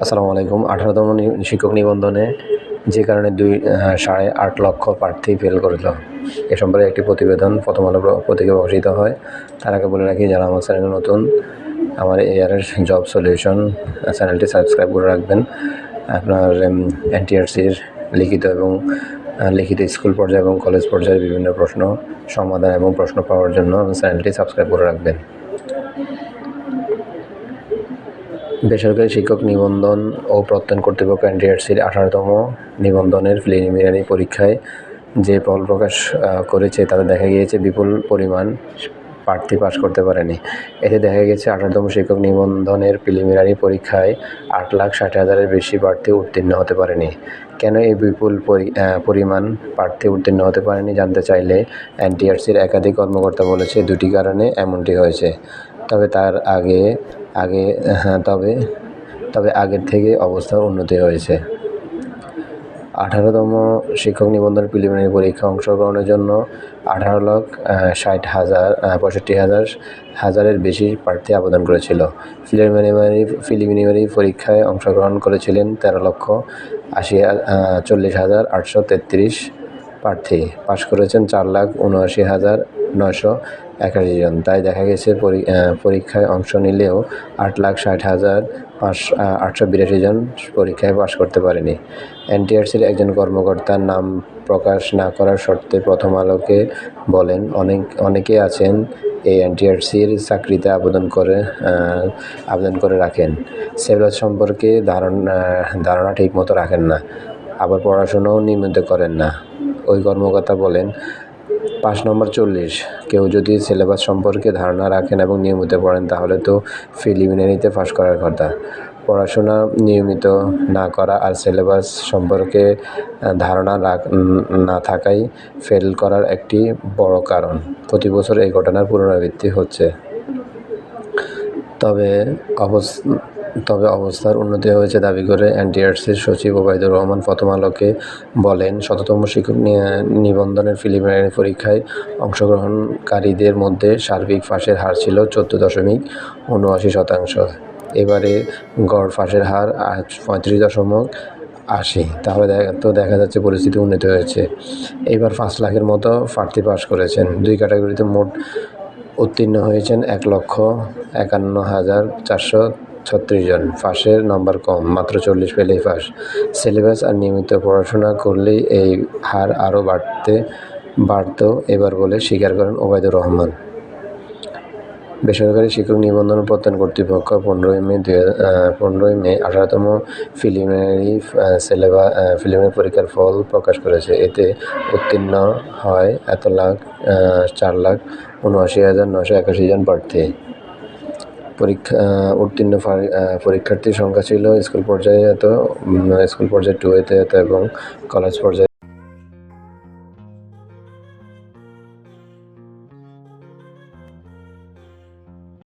আসসালামু আলাইকুম। আঠারোতম শিক্ষক নিবন্ধনে যে কারণে দুই সাড়ে আট লক্ষ প্রার্থী ফেল করেছিল। এ সম্পর্কে একটি প্রতিবেদন প্রথম আলো প্র- পত্রিকায় প্রকাশিত হয়। তার আগে বলে রাখি, যারা আমার চ্যানেলে নতুন, আমার এয়ারের জব সলিউশন চ্যানেলটি সাবস্ক্রাইব করে রাখবেন। আপনার এনটিআরসির লিখিত এবং লিখিত স্কুল পর্যায়ে এবং কলেজ পর্যায়ে বিভিন্ন প্রশ্ন, সমাধান এবং প্রশ্ন পাওয়ার জন্য চ্যানেলটি সাবস্ক্রাইব করে রাখবেন। বেসরকারি শিক্ষক নিবন্ধন ও প্রত্যয়ন কর্তৃপক্ষ এনটিআরসির আঠারোতম নিবন্ধনের প্রিলিমিনারি পরীক্ষায় যে ফল প্রকাশ করেছে তাতে দেখা গিয়েছে বিপুল পরিমাণ প্রার্থী পাশ করতে পারেনি। এতে দেখা গেছে আঠারোতম শিক্ষক নিবন্ধনের প্রিলিমিনারি পরীক্ষায় আট লাখ ষাট হাজারের বেশি প্রার্থী উত্তীর্ণ হতে পারেনি। কেন এই বিপুল পরি- পরিমাণ প্রার্থী উত্তীর্ণ হতে পারেনি জানতে চাইলে এনটিআরসির একাধিক কর্মকর্তা বলেছে দুটি কারণে এমনটি হয়েছে। তবে তার আগে আগে হ্যাঁ তবে তবে আগের থেকে অবস্থার উন্নতি হয়েছে। আঠারোতম শিক্ষক নিবন্ধন প্রিলিমিনারি পরীক্ষা অংশগ্রহণের জন্য আঠারো লাখ ষাট হাজার পঁয়ষট্টি হাজার, হাজারের বেশি প্রার্থী আবেদন করেছিল। প্রিলিমিনারি প্রিলিমিনারি পরীক্ষায় অংশগ্রহণ করেছিলেন তেরো লক্ষ আশি চল্লিশ হাজার আটশো তেত্রিশ প্রার্থী। পাশ করেছেন চার লাখ উনআশি হাজার নয়শো একাশি জন। তাই দেখা গেছে পরি- পরীক্ষায় অংশ নিলেও আট লাখ ষাট হাজার পাঁচ আটশো বিরাশি জন পরীক্ষায় পাশ করতে পারেনি। এনটিআরসির একজন কর্মকর্তার নাম প্রকাশ না করার শর্তে প্রথম আলোকে বলেন, অনেক, অনেকে আছেন এই এনটিআরসির চাকরিতে আবেদন করে আবেদন করে রাখেন। সিলেবাস সম্পর্কে ধারণা ধারণা ঠিকমতো রাখেন না। আবার পড়াশুনোও নিয়মিত করেন না। ওই কর্মকর্তা বলেন পাঁচ নম্বর চল্লিশ। কেউ যদি সিলেবাস সম্পর্কে ধারণা রাখেন এবং নিয়মিত পড়েন, তাহলে তো প্রিলিমিনারিতে পাশ করার কথা। পড়াশোনা নিয়মিত না করা আর সিলেবাস সম্পর্কে ধারণা না থাকাই ফেল করার একটি বড় কারণ। প্রতি বছর এই ঘটনার পুনরাবৃত্তি হচ্ছে। তবে অবস তবে অবস্থার উন্নতি হয়েছে দাবি করে এনটিআরসির সচিব ওবায়দুর রহমান প্রথম আলোকে বলেন শততম শিক্ষক নিবন্ধনের প্রিলিমিনারি পরীক্ষায় অংশগ্রহণকারীদের মধ্যে সার্বিক ফাঁসের হার ছিল চোদ্দ দশমিক উনআশি শতাংশ। এবারে গড় ফাঁসের হার আজ পঁয়ত্রিশ দশমিক আশি। তাহলে তো দেখা যাচ্ছে পরিস্থিতি উন্নতি হয়েছে। এবার পাঁচ লাখের মতো প্রার্থী পাশ করেছেন। দুই ক্যাটাগরিতে মোট উত্তীর্ণ হয়েছেন এক লক্ষ একান্ন হাজার চারশো ছত্রিশ জন। পাশের নম্বর কম, মাত্র চল্লিশ পেলেই পাস সিলেবাস আর নিয়মিত পড়াশোনা করলেই এই হার আরও বাড়তে, বাড়তো, এবার বলে স্বীকার করেন ওবায়দুর রহমান। বেসরকারি শিক্ষক নিবন্ধন প্রত্যয়ন কর্তৃপক্ষ পনেরোই মে দুই পনেরোই মে আঠারোতম প্রিলিমিনারি সিলেবা প্রিলিমিনারি পরীক্ষার ফল প্রকাশ করেছে। এতে উত্তীর্ণ হয় এত লাখ চার লাখ উনআশি হাজার নশো একাশি জন প্রার্থী। পরীক্ষা উত্তীর্ণ পরীক্ষার্থীর সংখ্যা ছিল স্কুল পর্যায়ে এত স্কুল পর্যায়ে টু এতে এত এবং কলেজ পর্যায়ে